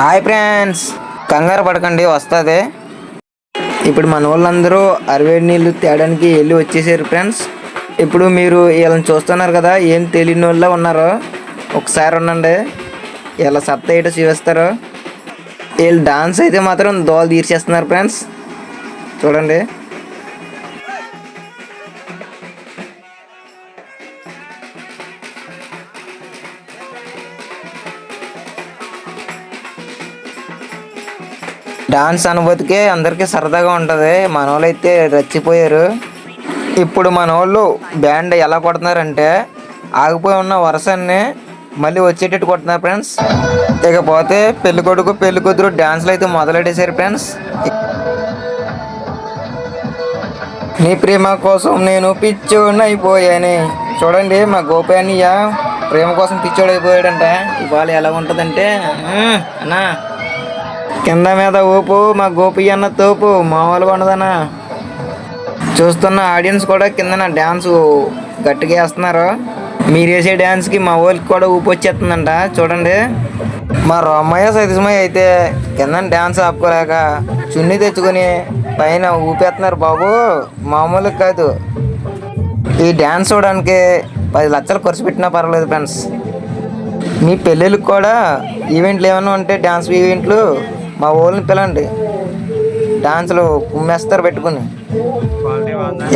Hi friends కంగారు పడకండి వస్తుంది. ఇప్పుడు మన వాళ్ళందరూ అరవేడి నీళ్ళు తేడానికి వెళ్ళి వచ్చేసారు ఫ్రెండ్స్ ఇప్పుడు మీరు వీళ్ళని చూస్తున్నారు కదా ఏం తెలియని వాళ్ళ ఉన్నారో. ఒకసారి ఉండండి. వీళ్ళ సత్త ఏటో చూపిస్తారు. వీళ్ళు డాన్స్ అయితే మాత్రం దోలు తీర్చేస్తున్నారు ఫ్రెండ్స్ చూడండి. డాన్స్ అనుభూతికే అందరికీ సరదాగా ఉంటుంది. మన వాళ్ళు అయితే రెచ్చిపోయారు. ఇప్పుడు మన వాళ్ళు బ్యాండ్ ఎలా కొడుతున్నారంటే ఆగిపోయి ఉన్న వరుసన్ని మళ్ళీ వచ్చేటట్టు కొడుతున్నారు ఫ్రెండ్స్. ఇకపోతే పెళ్ళి కొడుకు పెళ్ళి కూతురు డాన్స్లు అయితే మొదలెట్టేశారు ఫ్రెండ్స్. నీ ప్రేమ కోసం నేను పిచ్చోడినైపోయాని చూడండి మా గోపానయ్య ప్రేమ కోసం పిచ్చోడైపోయాడంట ఇవాళ ఎలా ఉంటుందంటే అన్నా కింద మీద ఊపు మా గోపి అన్న తోపు మామూలుగా ఉండదనా చూస్తున్న ఆడియన్స్ కూడా కిందన డ్యాన్స్ గట్టిగా వేస్తున్నారు. మీరు వేసే డ్యాన్స్కి మా వాళ్ళకి కూడా ఊపు వచ్చేస్తుందంట. చూడండి. మా రొమ్మయ్య సతీశమయ్య అయితే కింద డ్యాన్స్ ఆపుకోలేక చున్నీ తెచ్చుకొని పైన ఊపేస్తున్నారు బాబు. మామూలుగా కాదు. ఈ డ్యాన్స్ చూడడానికి పది లక్షలు ఖర్చు పెట్టినా పర్వాలేదు ఫ్రెండ్స్. మీ పెళ్ళిళ్ళకి కూడా ఈవెంట్లు ఏమైనా ఉంటే డ్యాన్స్ ఈవెంట్లు మా ఊళ్ళని పిలండి డాన్సులు కుమ్మేస్తారు పెట్టుకుని.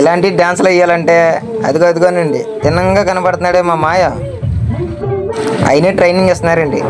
ఇలాంటి డాన్సులు వేయాలంటే అదిగో అదిగోనండి తిన్నంగా కనబడుతున్నాడే మా మాయ. అయినా ట్రైనింగ్ ఇస్తున్నారండి.